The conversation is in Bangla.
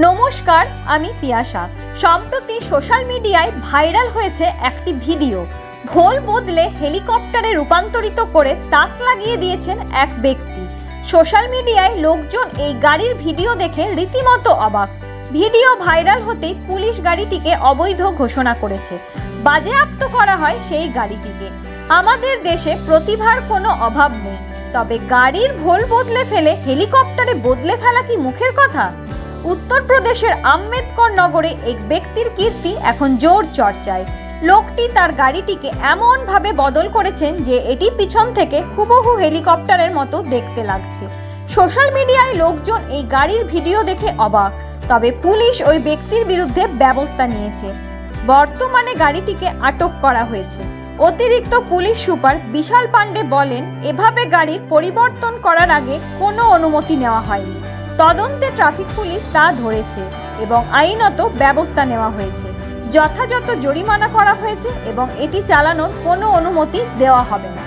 নমস্কার, আমি পিয়াসা সম্প্রতি সোশ্যাল মিডিয়ায় ভাইরাল হয়েছে একটি ভিডিও। ভোল বদলে হেলিকপ্টারে রূপান্তরিত করে তাক লাগিয়ে দিয়েছেন এক ব্যক্তি। সোশ্যাল মিডিয়ায় লোকজন এই গাড়ির ভিডিও দেখে রীতিমতো অবাক। ভিডিও ভাইরাল হতেই পুলিশ গাড়িটিকে অবৈধ ঘোষণা করেছে। বাজেয়াপ্ত করা হয় সেই গাড়িটিকে। আমাদের দেশে প্রতিভার কোনো অভাব নেই। তবে গাড়ির ভোল বদলে ফেলে হেলিকপ্টারে বদলে ফেলা কি মুখের কথা? উত্তরপ্রদেশের আম্বেদকর নগরে এক ব্যক্তির কীর্তি এখন জোর চর্চায়। লোকটি তার গাড়িটিকে এমনভাবে বদল করেছেন যে এটি পিছন থেকে হুবহু হেলিকপ্টারের মতো দেখতে লাগছে। সোশ্যাল মিডিয়ায় লোকজন এই গাড়ির ভিডিও দেখে অবাক, তবে পুলিশ ওই ব্যক্তির বিরুদ্ধে ব্যবস্থা নিয়েছে। বর্তমানে গাড়িটিকে আটক করা হয়েছে। অতিরিক্ত পুলিশ সুপার বিশাল পান্ডে বলেন, এভাবে গাড়ির পরিবর্তন করার আগে কোনো অনুমতি নেওয়া হয়নি। তদন্তে ট্রাফিক পুলিশ তা ধরেছে এবং আইনত ব্যবস্থা নেওয়া হয়েছে। যথাযথ জরিমানা করা হয়েছে এবং এটি চালানোর কোনো অনুমতি দেওয়া হবে না।